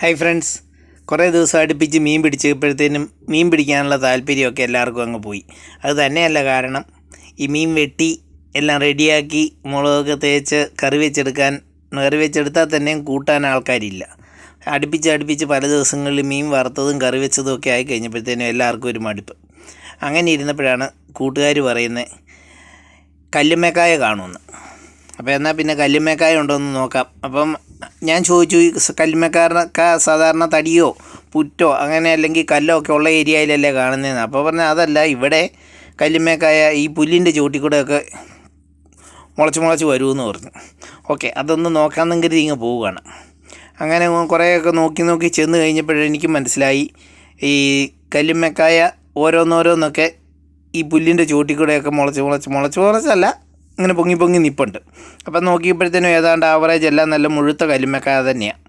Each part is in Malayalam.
ഹായ് ഫ്രണ്ട്സ് കുറേ ദിവസം അടുപ്പിച്ച് മീൻ പിടിച്ചപ്പോഴത്തേനും മീൻ പിടിക്കാനുള്ള താല്പര്യമൊക്കെ എല്ലാവർക്കും അങ്ങ് പോയി. അത് തന്നെയല്ല കാരണം ഈ മീൻ വെട്ടി എല്ലാം റെഡിയാക്കി മുളകൊക്കെ തേച്ച് കറി വെച്ചെടുക്കാൻ കറി വെച്ചെടുത്താൽ തന്നെയും കൂട്ടാൻ ആൾക്കാരില്ല. അടുപ്പിച്ച് അടുപ്പിച്ച് പല ദിവസങ്ങളിൽ മീൻ വറുത്തതും കറി വെച്ചതും ഒക്കെ ആയി കഴിഞ്ഞപ്പോഴത്തേനും എല്ലാവർക്കും ഒരു മടുപ്പ്. അങ്ങനെ ഇരുന്നപ്പോഴാണ് കൂട്ടുകാർ പറയുന്നത് കല്ലുമ്മക്കായ കാണുമെന്ന്. അപ്പോൾ എന്നാൽ പിന്നെ കല്ലുമ്മക്കായ ഉണ്ടോ എന്ന് നോക്കാം. അപ്പം ഞാൻ ചോദിച്ചു ഈ സാധാരണ തടിയോ പുറ്റോ അങ്ങനെ അല്ലെങ്കിൽ കല്ലോ ഒക്കെ ഉള്ള ഏരിയയിലല്ലേ കാണുന്നതെന്ന് അപ്പോൾ പറഞ്ഞാൽ അതല്ല ഇവിടെ കല്ലുമ്മക്കായ ഈ പുല്ലിന്റെ ചുവട്ടിൽ കൂടെയൊക്കെ മുളച്ച് മുളച്ച് വരുമെന്ന് പറഞ്ഞു. ഓക്കെ അതൊന്ന് നോക്കാമെന്നെങ്കിൽ ഇങ്ങ് പോവുകയാണ്. അങ്ങനെ കുറേയൊക്കെ നോക്കി നോക്കി ചെന്ന് കഴിഞ്ഞപ്പോഴെനിക്ക് മനസ്സിലായി ഈ കല്ലുമ്മക്കായ ഓരോന്നോരോന്നൊക്കെ ഈ പുല്ലിന്റെ ചുവട്ടിൽ കൂടെയൊക്കെ മുളച്ച് മുളച്ച് മുളച്ച് മുളച്ചല്ല ഇങ്ങനെ പൊങ്ങി പൊങ്ങി നിൽപ്പുണ്ട് അപ്പം നോക്കിയപ്പോഴത്തേനും ഏതാണ്ട് ആവറേജ് എല്ലാം നല്ല മുഴുത്ത കല്ലുമ്മക്കായ തന്നെയാണ്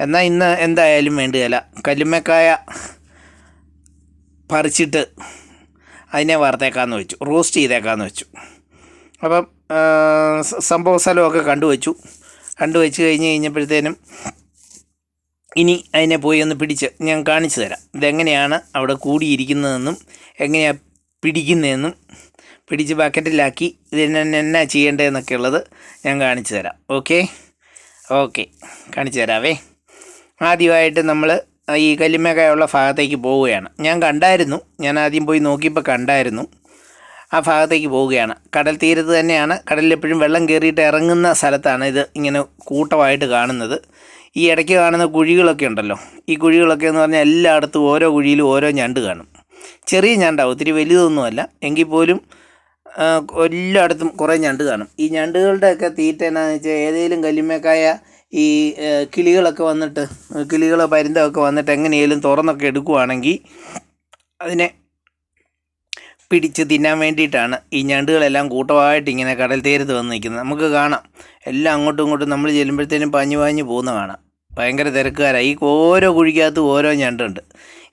എന്നാൽ ഇന്ന് എന്തായാലും വേണ്ടുകയില്ല കല്ലുമ്മക്കായ പറിച്ചിട്ട് അതിനെ വറുത്തേക്കാന്ന് വെച്ചു. റോസ്റ്റ് ചെയ്തേക്കാന്ന് വെച്ചു. അപ്പം സംഭവ സ്ഥലമൊക്കെ കണ്ടുവച്ചു. കണ്ടുവച്ച് കഴിഞ്ഞ് കഴിഞ്ഞപ്പോഴത്തേനും ഇനി അതിനെ പോയി ഒന്ന് പിടിച്ച് ഞാൻ കാണിച്ചു തരാം. ഇതെങ്ങനെയാണ് അവിടെ കൂടിയിരിക്കുന്നതെന്നും എങ്ങനെയാണ് പിടിക്കുന്നതെന്നും പിടിച്ച് ബക്കറ്റിലാക്കി ഇതിന് എന്നാ ചെയ്യേണ്ടതെന്നൊക്കെ ഉള്ളത് ഞാൻ കാണിച്ചു തരാം. ഓക്കെ? ഓക്കെ. കാണിച്ചു തരാവേ. ആദ്യമായിട്ട് നമ്മൾ ഈ കല്ലുമ്മക്കായുള്ള ഭാഗത്തേക്ക് പോവുകയാണ്. ഞാൻ കണ്ടായിരുന്നു. ഞാൻ ആദ്യം പോയി നോക്കിയപ്പോൾ കണ്ടായിരുന്നു. ആ ഭാഗത്തേക്ക് പോവുകയാണ്. കടൽ തീരത്ത് തന്നെയാണ്. കടലിൽ എപ്പോഴും വെള്ളം കയറിയിട്ട് ഇറങ്ങുന്ന സ്ഥലത്താണ് ഇത് ഇങ്ങനെ കൂട്ടമായിട്ട് കാണുന്നത്. ഈ ഇടയ്ക്ക് കാണുന്ന കുഴികളൊക്കെ ഉണ്ടല്ലോ. ഈ കുഴികളൊക്കെ എന്ന് പറഞ്ഞാൽ എല്ലായിടത്തും ഓരോ കുഴിയിലും ഓരോ ഞണ്ട് കാണും. ചെറിയ ഞണ്ടാവും. ഒത്തിരി വലുതൊന്നുമല്ല. എങ്കിൽ പോലും എല്ലായിടത്തും കുറേ ഞണ്ട് കാണും. ഈ ഞണ്ടുകളുടെയൊക്കെ തീറ്റ എന്നാന്ന് വെച്ചാൽ ഏതെങ്കിലും കല്ലിമേക്കായ ഈ കിളികളൊക്കെ വന്നിട്ട് കിളികൾ പരിന്തമൊക്കെ വന്നിട്ട് എങ്ങനെയെങ്കിലും തുറന്നൊക്കെ എടുക്കുവാണെങ്കിൽ അതിനെ പിടിച്ച് തിന്നാൻ വേണ്ടിയിട്ടാണ് ഈ ഞണ്ടുകളെല്ലാം കൂട്ടമായിട്ട് ഇങ്ങനെ കടൽ തീരത്ത് വന്ന് നിൽക്കുന്നത്. നമുക്ക് കാണാം. എല്ലാം അങ്ങോട്ടും ഇങ്ങോട്ടും നമ്മൾ ചെല്ലുമ്പോഴത്തേനും പാഞ്ഞു പാഞ്ഞു പോകുന്ന കാണാം. ഭയങ്കര തിരക്കുകാരാണ് ഈ ഓരോ കുഴിക്കകത്തും ഓരോ ഞണ്ടുണ്ട്.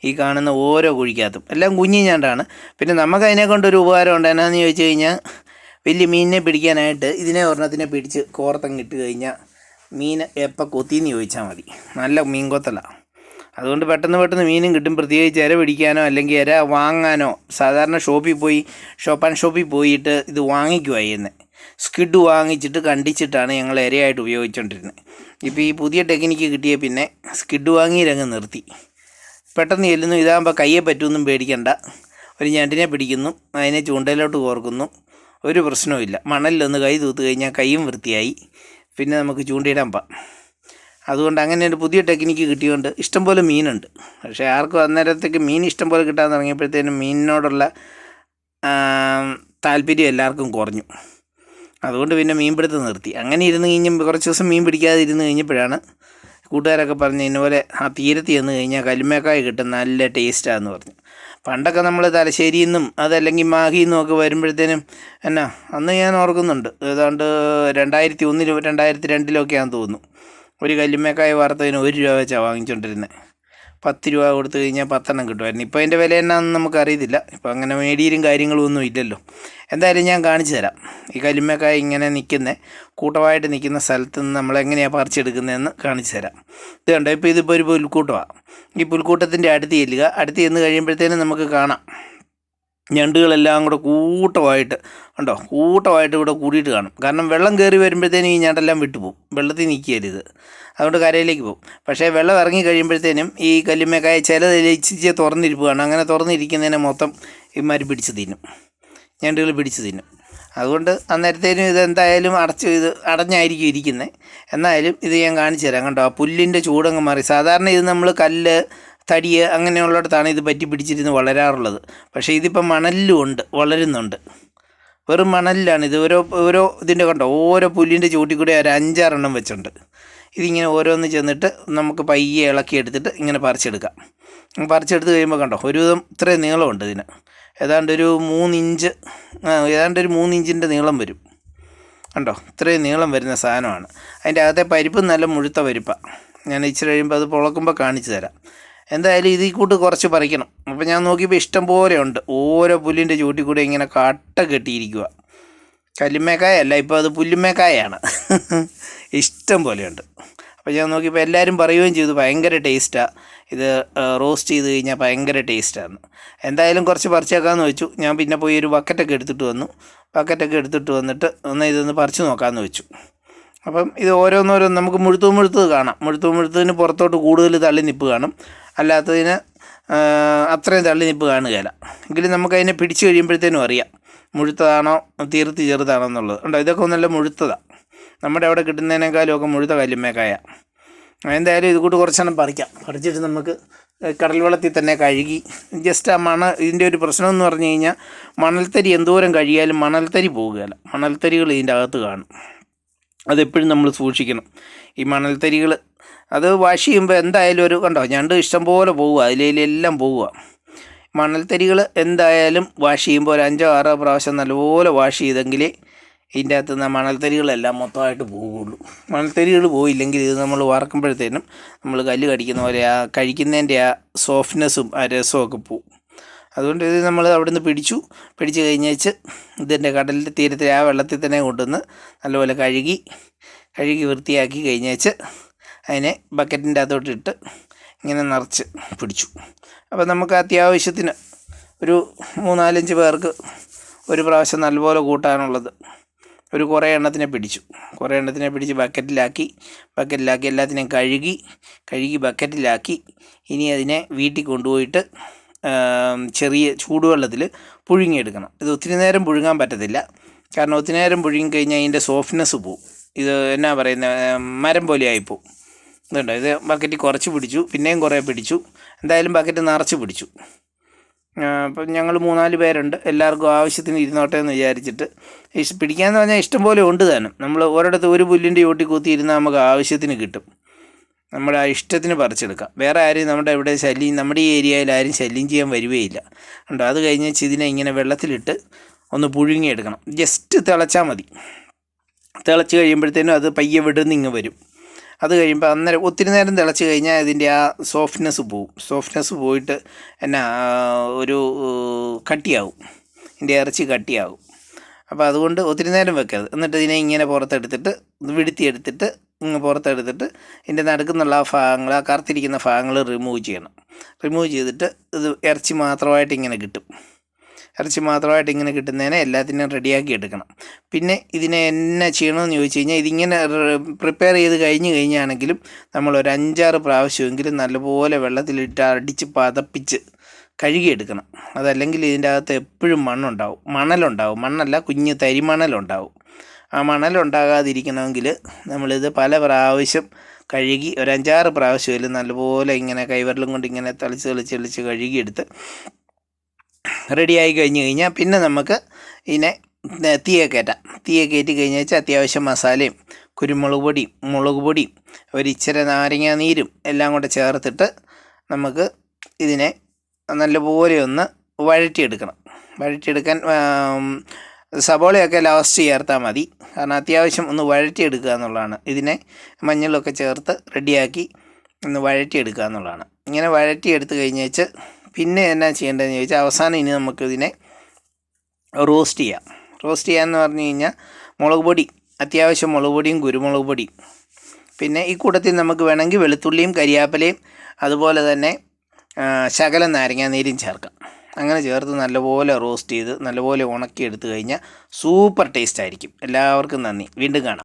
ഈ കാണുന്ന ഓരോ കുഴിക്കകത്തും. എല്ലാം കുഞ്ഞു ഞണ്ടാണ്. പിന്നെ നമുക്ക് അതിനെ കൊണ്ടൊരു ഉപകാരമുണ്ട് എന്നാന്ന് ചോദിച്ചു കഴിഞ്ഞാൽ വലിയ മീനിനെ പിടിക്കാനായിട്ട് ഇതിനെ ഒരെണ്ണത്തിനെ പിടിച്ച് കോർത്തങ്ങ് ഇട്ട് കഴിഞ്ഞാൽ മീൻ എപ്പോൾ കൊത്തിന്ന് ചോദിച്ചാൽ മതി. നല്ല മീൻ കൊത്തലാണ് അതുകൊണ്ട് പെട്ടെന്ന് പെട്ടെന്ന് മീനും കിട്ടും. പ്രത്യേകിച്ച് ഇര പിടിക്കാനോ അല്ലെങ്കിൽ ഇര വാങ്ങാനോ സാധാരണ ഷോപ്പിൽ പോയി ഷോപ്പ് ആൻഡ് ഷോപ്പിൽ പോയിട്ട് ഇത് വാങ്ങിക്കുമായിരുന്നു സ്കിഡ് വാങ്ങിച്ചിട്ട് കണ്ടിച്ചിട്ടാണ് ഞങ്ങൾ ഇരയായിട്ട് ഉപയോഗിച്ചുകൊണ്ടിരുന്നത് ഇപ്പോൾ ഈ പുതിയ ടെക്നിക്ക് കിട്ടിയ പിന്നെ സ്കിഡ് വാങ്ങി രംഗം നിർത്തി. പെട്ടെന്ന് ചെല്ലുന്നു ഇതാകുമ്പോൾ കയ്യെ പറ്റുമെന്നും പേടിക്കണ്ട. ഒരു ഞണ്ടിനെ പിടിക്കുന്നു അതിനെ ചൂണ്ടയിലോട്ട് കോർക്കുന്നു. ഒരു പ്രശ്നവുമില്ല മണലിലൊന്ന് കൈ തൂത്ത് കഴിഞ്ഞാൽ കൈയും വൃത്തിയായി. പിന്നെ നമുക്ക് ചൂണ്ടയിടാൻ പാം. അതുകൊണ്ട് അങ്ങനെ ഒരു പുതിയ ടെക്നിക്ക് കിട്ടിയതുകൊണ്ട് ഇഷ്ടംപോലെ മീനുണ്ട്. പക്ഷേ ആർക്കും അന്നേരത്തേക്ക് മീൻ ഇഷ്ടംപോലെ കിട്ടാൻ തുടങ്ങിയപ്പോഴത്തേനും മീനിനോടുള്ള താല്പര്യം എല്ലാവർക്കും കുറഞ്ഞു. അതുകൊണ്ട് പിന്നെ മീൻ പിടുത്തം നിർത്തി. അങ്ങനെ ഇരുന്ന് കഴിഞ്ഞപ്പോൾ കുറച്ച് ദിവസം മീൻ പിടിക്കാതെ ഇരുന്ന് കഴിഞ്ഞപ്പോഴാണ് കൂട്ടുകാരൊക്കെ പറഞ്ഞ് ഇന്നപോലെ ആ തീരത്ത് ചെന്ന് കഴിഞ്ഞാൽ കല്ലുമേക്കായ കിട്ടും നല്ല ടേസ്റ്റാന്ന് പറഞ്ഞു. പണ്ടൊക്കെ നമ്മൾ തലശ്ശേരിയിൽ നിന്നും അതല്ലെങ്കിൽ മാഹി നിന്നും ഒക്കെ വരുമ്പോഴത്തേനും എന്നാ അന്ന് ഞാൻ ഓർക്കുന്നുണ്ട്. ഏതാണ്ട് രണ്ടായിരത്തി ഒന്നിലും രണ്ടായിരത്തി രണ്ടിലൊക്കെയാണെന്ന് തോന്നുന്നു. ഒരു കല്ലുമേക്കായ വാർത്തതിന് ഒരു രൂപ വെച്ചാണ് വാങ്ങിച്ചുകൊണ്ടിരുന്നത് പത്ത് രൂപ കൊടുത്തു കഴിഞ്ഞാൽ പത്തെണ്ണം കിട്ടുമായിരുന്നു. ഇപ്പോൾ അതിന്റെ വില എന്നാന്ന് നമുക്കറിയത്തില്ല. ഇപ്പോൾ അങ്ങനെ മേടിയിലും കാര്യങ്ങളും ഒന്നും ഇല്ലല്ലോ. എന്തായാലും ഞാൻ കാണിച്ചു തരാം. ഈ കരിമക്കായ ഇങ്ങനെ നിൽക്കുന്ന കൂട്ടമായിട്ട് നിൽക്കുന്ന സ്ഥലത്ത് നിന്ന് നമ്മൾ എങ്ങനെയാണ് പറിച്ചെടുക്കുന്നതെന്ന് കാണിച്ചു തരാം. ഇത് കണ്ടോ? ഇപ്പോൾ ഇതിപ്പോൾ ഒരു പുൽക്കൂട്ടമാണ്. ഈ പുൽക്കൂട്ടത്തിന്റെ അടുത്ത് ചെല്ലുക. അടുത്ത് ചെന്ന് കഴിയുമ്പോഴത്തേനും നമുക്ക് കാണാം. ഞണ്ടുകളെല്ലാം കൂടെ കൂട്ടമായിട്ട് ഉണ്ടോ കൂട്ടമായിട്ട് ഇവിടെ കൂടിയിട്ട് കാണും. കാരണം വെള്ളം കയറി വരുമ്പോഴത്തേനും ഈ ഞണ്ടെല്ലാം വിട്ടുപോകും. വെള്ളത്തിൽ നിൽക്കരുത് അതുകൊണ്ട് കരയിലേക്ക് പോകും. പക്ഷേ വെള്ളം ഇറങ്ങി കഴിയുമ്പോഴത്തേനും ഈ കല്ലുമ്മക്കായ ചിലതിൽ ഇച്ചിരി തുറന്നിരിക്കുകയാണ് അങ്ങനെ തുറന്നിരിക്കുന്നതിനെ മൊത്തം ഇമാർ പിടിച്ച് തിന്നും. ഞണ്ടുകൾ പിടിച്ച് തിന്നും. അതുകൊണ്ട് അന്നേരത്തേനും ഇത് എന്തായാലും അടച്ച് ഇത് അടഞ്ഞായിരിക്കും ഇരിക്കുന്നത്. എന്നാലും ഇത് ഞാൻ കാണിച്ചു തരാം. കണ്ടോ? ആ പുല്ലിന്റെ ചൂടങ്ങ് മാറി. സാധാരണ ഇത് നമ്മൾ കല്ല് തടിയ് അങ്ങനെയുള്ളിടത്താണ് ഇത് പറ്റി പിടിച്ചിരുന്ന് വളരാറുള്ളത്. പക്ഷേ ഇതിപ്പം മണലിലും ഉണ്ട് വളരുന്നുണ്ട്. വെറും മണലിലാണ് ഇത്. ഓരോ ഓരോ ഇതിന്റെ കണ്ടോ? ഓരോ പുല്ലിന്റെ ചൂട്ടിൽ കൂടി ഒരു അഞ്ചാറെണ്ണം വെച്ചുണ്ട് ഇതിങ്ങനെ ഓരോന്ന് ചെന്നിട്ട് നമുക്ക് പയ്യെ ഇളക്കി എടുത്തിട്ട് ഇങ്ങനെ പറിച്ചെടുക്കാം. പറിച്ചെടുത്ത് കഴിയുമ്പോൾ കണ്ടോ? ഒരുവിധം ഇത്രയും നീളമുണ്ട് ഇതിന്. ഏതാണ്ട് ഒരു മൂന്നിഞ്ച് ഏതാണ്ട് ഒരു മൂന്നിഞ്ചിന്റെ നീളം വരും. കണ്ടോ? ഇത്രയും നീളം വരുന്ന സാധനമാണ്. അതിന്റെ അകത്തെ പരിപ്പ് നല്ല മുഴുത്ത പരിപ്പാണ് ഞാൻ ഇച്ചിരി കഴിയുമ്പോൾ അത് പുളക്കുമ്പോൾ കാണിച്ചു തരാം. എന്തായാലും ഇതിൽ കൂട്ട് കുറച്ച് പറിക്കണം. അപ്പോൾ ഞാൻ നോക്കിയപ്പോൾ ഇഷ്ടം പോലെ ഉണ്ട്. ഓരോ പുല്ലിന്റെ ചൂട്ടിൽ കൂടെ ഇങ്ങനെ കട്ട കെട്ടിയിരിക്കുക കല്ലുമേക്കായല്ല ഇപ്പോൾ അത് പുല്ലുമേക്കായാണ് ഇഷ്ടം പോലെയുണ്ട് അപ്പോൾ ഞാൻ നോക്കിയപ്പോൾ എല്ലാവരും പറയുകയും ചെയ്തു ഭയങ്കര ടേസ്റ്റാണ് ഇത് റോസ്റ്റ് ചെയ്ത് കഴിഞ്ഞാൽ ഭയങ്കര ടേസ്റ്റാണ് എന്തായാലും കുറച്ച് പറിച്ചേക്കാമെന്ന് വെച്ചു. ഞാൻ പിന്നെ പോയി ഒരു ബക്കറ്റൊക്കെ എടുത്തിട്ട് വന്നു. ബക്കറ്റൊക്കെ എടുത്തിട്ട് വന്നിട്ട് ഒന്ന് ഇതൊന്ന് പറിച്ചു നോക്കാമെന്ന് വെച്ചു. അപ്പം ഇത് ഓരോന്നോരോ നമുക്ക് മുഴുത്തു മുഴുത്തത് കാണാം. മുഴുത്തു മുഴുത്തതിന് പുറത്തോട്ട് കൂടുതൽ തള്ളി നിപ്പ് കാണും. അല്ലാത്തതിന് അത്രയും തള്ളി നിപ്പ് കാണുകയില്ല. എങ്കിലും നമുക്കതിനെ പിടിച്ച് കഴിയുമ്പോഴത്തേനും അറിയാം മുഴുത്തതാണോ തീർത്ത് ചെറുതാണോ എന്നുള്ളത്. ഉണ്ടോ ഇതൊക്കെ നല്ല മുഴുത്തതാണ് നമ്മുടെ അവിടെ കിട്ടുന്നതിനേക്കാളും ഒക്കെ മുഴുത്ത കല്ലുമ്മേക്കായ. എന്തായാലും ഇത് കൂട്ട് കുറച്ചെണ്ണം പറിക്കാം. പറിച്ചിട്ട് നമുക്ക് കടൽ വെള്ളത്തിൽ തന്നെ കഴുകി. ജസ്റ്റ് ആ മണ ഇതിന്റെ ഒരു പ്രശ്നം എന്ന് പറഞ്ഞു കഴിഞ്ഞാൽ മണൽത്തരി എന്തോരം കഴിയാലും മണൽത്തരി പോകുകയില്ല. മണൽത്തരികൾ ഇതിന്റെ അകത്ത് കാണും. അതെപ്പോഴും നമ്മൾ സൂക്ഷിക്കണം. ഈ മണൽത്തരികൾ അത് വാഷ് ചെയ്യുമ്പോൾ എന്തായാലും ഒരു കണ്ടോ ഞണ്ട് ഇഷ്ടംപോലെ പോവുക അതിലെല്ലാം പോവുക. മണൽത്തരികൾ എന്തായാലും വാഷ് ചെയ്യുമ്പോൾ ഒരു അഞ്ചോ ആറോ പ്രാവശ്യം നല്ലപോലെ വാഷ് ചെയ്തെങ്കിൽ ഇതിന്റെ അകത്ത് നിന്ന് മണൽത്തരികളെല്ലാം മൊത്തമായിട്ട് പോവുള്ളൂ മണൽത്തരികൾ പോയില്ലെങ്കിൽ ഇത് നമ്മൾ വറക്കുമ്പോഴത്തേനും നമ്മൾ കല്ല് കടിക്കുന്ന പോലെ ആ കഴിക്കുന്നതിന്റെ ആ സോഫ്റ്റ്നെസ്സും ആ രസമൊക്കെ പോവും അതുകൊണ്ട് ഇത് നമ്മൾ അവിടെ നിന്ന് പിടിച്ചു പിടിച്ചു കഴിഞ്ഞേച്ച് ഇതിന്റെ കടലിന്റെ തീരത്തിൽ ആ വെള്ളത്തിൽ തന്നെ കൊണ്ടുവന്ന് നല്ലപോലെ കഴുകി കഴുകി വൃത്തിയാക്കി കഴിഞ്ഞേച്ച് അതിനെ ബക്കറ്റിന്റെ അകത്തോട്ടിട്ട് ഇങ്ങനെ നിറച്ച് പിടിച്ചു. അപ്പോൾ നമുക്ക് അത്യാവശ്യത്തിന് ഒരു മൂന്നാലഞ്ച് പേർക്ക് ഒരു പ്രാവശ്യം നല്ലപോലെ കൂട്ടാനുള്ളത്. ഒരു കുറേ എണ്ണത്തിനെ പിടിച്ചു. കുറേ എണ്ണത്തിനെ പിടിച്ച് ബക്കറ്റിലാക്കി ബക്കറ്റിലാക്കി എല്ലാത്തിനെയും കഴുകി കഴുകി ബക്കറ്റിലാക്കി ഇനി അതിനെ വീട്ടിൽ കൊണ്ടുപോയിട്ട് ചെറിയ ചൂടുവെള്ളത്തിൽ പുഴുങ്ങിയെടുക്കണം. ഇത് ഒത്തിരി നേരം പുഴുങ്ങാൻ പറ്റത്തില്ല. കാരണം ഒത്തിരി നേരം പുഴുങ്ങി കഴിഞ്ഞാൽ അതിന്റെ സോഫ്റ്റ്നെസ് പോവും. ഇത് എന്നാ പറയുന്നത് മരം പോലെ ആയിപ്പോവും. ഇതുണ്ടോ? ഇത് ബക്കറ്റ് കുറച്ച് പിടിച്ചു പിന്നെയും കുറേ പിടിച്ചു. എന്തായാലും ബക്കറ്റ് നിറച്ച് പിടിച്ചു. അപ്പം ഞങ്ങൾ മൂന്നാൽ പേരുണ്ട്. എല്ലാവർക്കും ആവശ്യത്തിന് ഇരുന്നോട്ടെ എന്ന് വിചാരിച്ചിട്ട്. പിടിക്കാമെന്ന് പറഞ്ഞാൽ ഇഷ്ടം പോലെ ഉണ്ട് താനും. നമ്മൾ ഒരിടത്ത് ഒരു പുല്ലിന്റെ ചോട്ടി കൂത്തി ഇരുന്നാൽ നമുക്ക് ആവശ്യത്തിന് കിട്ടും. നമ്മുടെ ആ ഇഷ്ടത്തിന് പറിച്ചെടുക്കാം. വേറെ ആരും നമ്മുടെ ഇവിടെ ശല്യം നമ്മുടെ ഈ ഏരിയയിൽ ആരും ശല്യം ചെയ്യാൻ വരുകയില്ല കണ്ടോ? അത് കഴിഞ്ഞ് ഇതിനെ ഇങ്ങനെ വെള്ളത്തിലിട്ട് ഒന്ന് പുഴുങ്ങിയെടുക്കണം. ജസ്റ്റ് തിളച്ചാൽ മതി. തിളച്ച് കഴിയുമ്പോഴത്തേനും അത് പയ്യെ വിടുന്ന് ഇങ്ങ് വരും. അത് കഴിയുമ്പോൾ അന്നേരം ഒത്തിരി നേരം തിളച്ച് കഴിഞ്ഞാൽ ഇതിന്റെ ആ സോഫ്റ്റ്നെസ് പോവും. സോഫ്റ്റ്നെസ് പോയിട്ട് എന്നാ ഒരു കട്ടിയാവും. ഇതിന്റെ ഇറച്ചി കട്ടിയാവും. അപ്പോൾ അതുകൊണ്ട് ഒത്തിരി നേരം വെക്കരുത്. എന്നിട്ട് ഇതിനെ ഇങ്ങനെ പുറത്തെടുത്തിട്ട് വിടുത്തിയെടുത്തിട്ട് ഇങ്ങനെ പുറത്തെടുത്തിട്ട് ഇതിന്റെ നടുക്കുന്നുള്ള ആ ഭാഗങ്ങൾ ആ കറുത്തിരിക്കുന്ന ഭാഗങ്ങൾ റിമൂവ് ചെയ്യണം. റിമൂവ് ചെയ്തിട്ട് ഇത് ഇറച്ചി മാത്രമായിട്ട് ഇങ്ങനെ കിട്ടും. ഇറച്ചി മാത്രമായിട്ട് ഇങ്ങനെ കിട്ടുന്നതിനെ എല്ലാത്തിനും റെഡിയാക്കി എടുക്കണം. പിന്നെ ഇതിനെ എന്നാ ചെയ്യണമെന്ന് ചോദിച്ചു കഴിഞ്ഞാൽ ഇതിങ്ങനെ പ്രിപ്പയർ ചെയ്ത് കഴിഞ്ഞ് കഴിഞ്ഞാണെങ്കിലും നമ്മൾ ഒരു അഞ്ചാറ് പ്രാവശ്യമെങ്കിലും നല്ലപോലെ വെള്ളത്തിലിട്ട് അടിച്ച് പതപ്പിച്ച് കഴുകിയെടുക്കണം. അതല്ലെങ്കിൽ ഇതിന്റെ അകത്ത് എപ്പോഴും മണ്ണുണ്ടാവും. മണലുണ്ടാവും. മണ്ണല്ല കുഞ്ഞ് തരിമണലുണ്ടാവും. ആ മണലുണ്ടാകാതിരിക്കണമെങ്കിൽ നമ്മളിത് പല പ്രാവശ്യം കഴുകി ഒരു അഞ്ചാറ് പ്രാവശ്യമെങ്കിലും നല്ലപോലെ ഇങ്ങനെ കൈവരലും കൊണ്ട് ഇങ്ങനെ തളിച്ച് തളിച്ച് തളിച്ച് കഴുകിയെടുത്ത് റെഡിയായി കഴിഞ്ഞ് കഴിഞ്ഞാൽ പിന്നെ നമുക്ക് ഇതിനെ തീയെ കയറ്റാം. തീയെ കയറ്റി കഴിഞ്ഞാൽ വെച്ചാൽ അത്യാവശ്യം മസാലയും കുരുമുളക് പൊടിയും മുളക് പൊടിയും ഒരു ഇച്ചിരി നാരങ്ങാ നീരും എല്ലാം കൂടെ ചേർത്തിട്ട് നമുക്ക് ഇതിനെ നല്ലപോലെ ഒന്ന് വഴറ്റിയെടുക്കണം. വഴറ്റിയെടുക്കാൻ സബോളയൊക്കെ ലാസ്റ്റ് ചേർത്താൽ മതി. കാരണം അത്യാവശ്യം ഒന്ന് വഴറ്റിയെടുക്കുക എന്നുള്ളതാണ്. ഇതിനെ മഞ്ഞളൊക്കെ ചേർത്ത് റെഡിയാക്കി ഒന്ന് വഴറ്റിയെടുക്കുക എന്നുള്ളതാണ്. ഇങ്ങനെ വഴറ്റിയെടുത്ത് കഴിഞ്ഞ് വെച്ച് പിന്നെ എന്നാ ചെയ്യേണ്ടതെന്ന് ചോദിച്ചാൽ അവസാനം ഇനി നമുക്കിതിനെ റോസ്റ്റ് ചെയ്യാം. റോസ്റ്റ് ചെയ്യാമെന്ന് പറഞ്ഞു കഴിഞ്ഞാൽ മുളക് പൊടി അത്യാവശ്യം മുളക് പൊടിയും കുരുമുളക് പൊടിയും. പിന്നെ ഈ കൂട്ടത്തിൽ നമുക്ക് വേണമെങ്കിൽ വെളുത്തുള്ളിയും കരിയാപ്പലയും അതുപോലെ തന്നെ ശകലം നാരങ്ങാ നീരും ചേർക്കാം. അങ്ങനെ ചേർത്ത് നല്ലപോലെ റോസ്റ്റ് ചെയ്ത് നല്ലപോലെ ഉണക്കി എടുത്തു കഴിഞ്ഞാൽ സൂപ്പർ ടേസ്റ്റ് ആയിരിക്കും. എല്ലാവർക്കും നന്ദി. വീണ്ടും കാണാം.